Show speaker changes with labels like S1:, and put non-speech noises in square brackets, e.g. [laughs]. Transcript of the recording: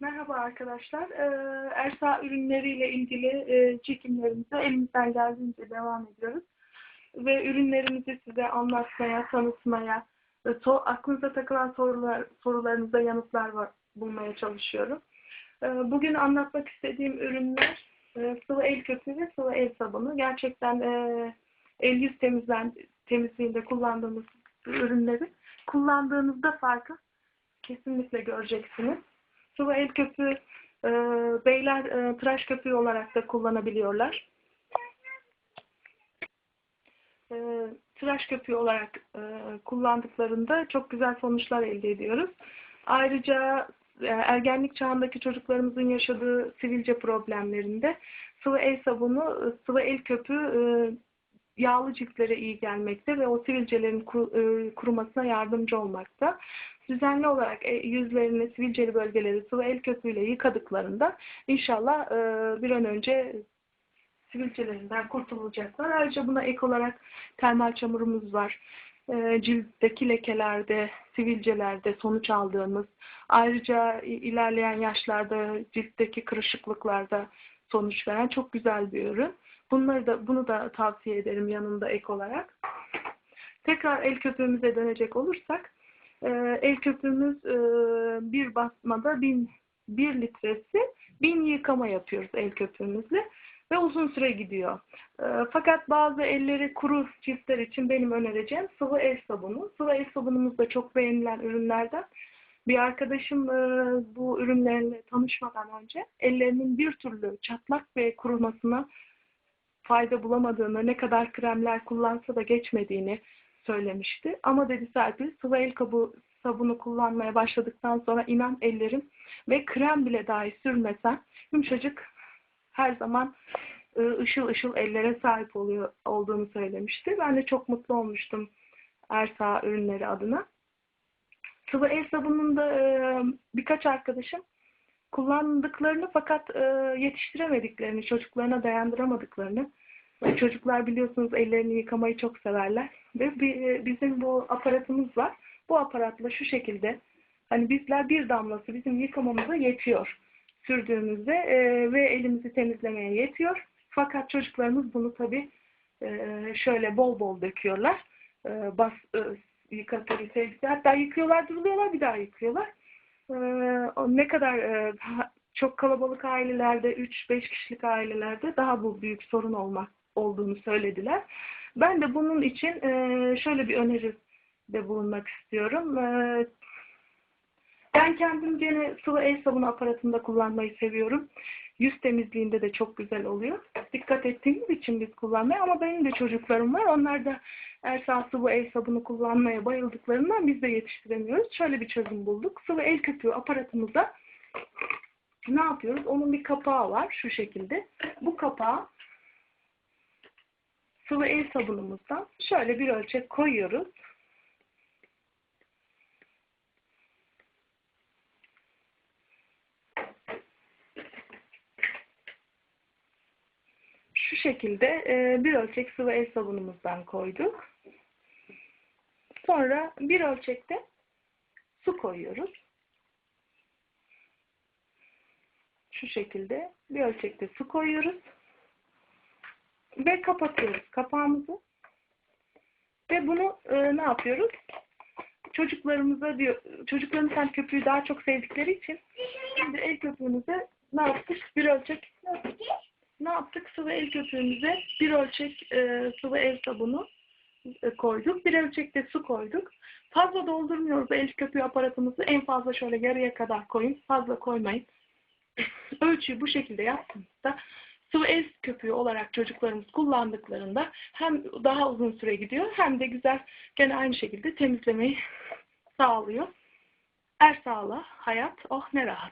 S1: Merhaba arkadaşlar. Ee, Ersa ürünleriyle ilgili e, çekimlerimize elimizden geldiğince devam ediyoruz. Ve ürünlerimizi size anlatmaya, tanıtmaya, aklınıza takılan sorular, sorularınıza yanıtlar var, bulmaya çalışıyorum. Ee, bugün anlatmak istediğim ürünler e, sıvı el köpüğü ve sıvı el sabunu. Gerçekten e, el yüz temizlen, temizliğinde kullandığımız ürünleri kullandığınızda farkı kesinlikle göreceksiniz. Sıvı el köpüğü e, beyler e, tıraş köpüğü olarak da kullanabiliyorlar. E, tıraş köpüğü olarak e, kullandıklarında çok güzel sonuçlar elde ediyoruz. Ayrıca e, ergenlik çağındaki çocuklarımızın yaşadığı sivilce problemlerinde sıvı el sabunu, e, sıvı el köpüğü e, yağlı ciltlere iyi gelmekte ve o sivilcelerin kuru, kurumasına yardımcı olmakta. Düzenli olarak e, yüzlerini, sivilceli bölgeleri sıvı el köpüğüyle yıkadıklarında inşallah e, bir an önce sivilcelerinden kurtulacaklar. Ayrıca buna ek olarak termal çamurumuz var. E, ciltteki lekelerde, sivilcelerde sonuç aldığımız, ayrıca ilerleyen yaşlarda ciltteki kırışıklıklarda sonuç veren çok güzel bir ürün. Bunları da bunu da tavsiye ederim yanında ek olarak. Tekrar el köpüğümüze dönecek olursak, e, el köpüğümüz e, bir basmada bin, bir litresi bin yıkama yapıyoruz el köpüğümüzle ve uzun süre gidiyor. E, fakat bazı elleri kuru çiftler için benim önereceğim sıvı el sabunu. Sıvı el sabunumuz da çok beğenilen ürünlerden. Bir arkadaşım e, bu ürünlerle tanışmadan önce ellerinin bir türlü çatlak ve kurumasına fayda bulamadığını, ne kadar kremler kullansa da geçmediğini söylemişti. Ama dedi Serpil sıvı el kabuğu sabunu kullanmaya başladıktan sonra inan ellerim ve krem bile dahi sürmesen yumuşacık her zaman ıı, ışıl ışıl ellere sahip oluyor olduğunu söylemişti. Ben de çok mutlu olmuştum Ersa ürünleri adına. Sıvı el sabununda ıı, birkaç arkadaşım kullandıklarını fakat yetiştiremediklerini, çocuklarına dayandıramadıklarını çocuklar biliyorsunuz ellerini yıkamayı çok severler. Ve bi- bizim bu aparatımız var. Bu aparatla şu şekilde hani bizler bir damlası bizim yıkamamıza yetiyor. Sürdüğümüzde e, ve elimizi temizlemeye yetiyor. Fakat çocuklarımız bunu tabi şöyle bol bol döküyorlar. E, bas e, sevgisi. Hatta yıkıyorlar, duruluyorlar, bir daha yıkıyorlar. E, ne kadar e, [laughs] çok kalabalık ailelerde, 3-5 kişilik ailelerde daha bu büyük sorun olmak olduğunu söylediler. Ben de bunun için e, şöyle bir öneride bulunmak istiyorum. E, ben kendim gene sıvı el sabunu aparatında kullanmayı seviyorum. Yüz temizliğinde de çok güzel oluyor. Dikkat ettiğimiz için biz kullanmaya ama benim de çocuklarım var. Onlar da Ersa sıvı el sabunu kullanmaya bayıldıklarından biz de yetiştiremiyoruz. Şöyle bir çözüm bulduk. Sıvı el köpüğü aparatımıza ne yapıyoruz? Onun bir kapağı var şu şekilde. Bu kapağı sıvı el sabunumuzdan şöyle bir ölçek koyuyoruz. Şu şekilde e, bir ölçek sıvı el sabunumuzdan koyduk. Sonra bir ölçekte su koyuyoruz. Şu şekilde bir ölçekte su koyuyoruz. Ve kapatıyoruz kapağımızı. Ve bunu e, ne yapıyoruz? Çocuklarımıza diyor, çocuklarımız hem köpüğü daha çok sevdikleri için şimdi el köpüğümüze ne yaptık? Bir ölçek ne yaptık? Sıvı el köpüğümüze bir ölçek e, sıvı el sabunu e, koyduk. Bir ölçekte su koyduk. Fazla doldurmuyoruz el köpüğü aparatımızı. En fazla şöyle yarıya kadar koyun. Fazla koymayın. Ölçüyü bu şekilde yaptığımızda sıvı el köpüğü olarak çocuklarımız kullandıklarında hem daha uzun süre gidiyor hem de güzel gene aynı şekilde temizlemeyi sağlıyor. Er sağlığı, hayat, oh ne rahat.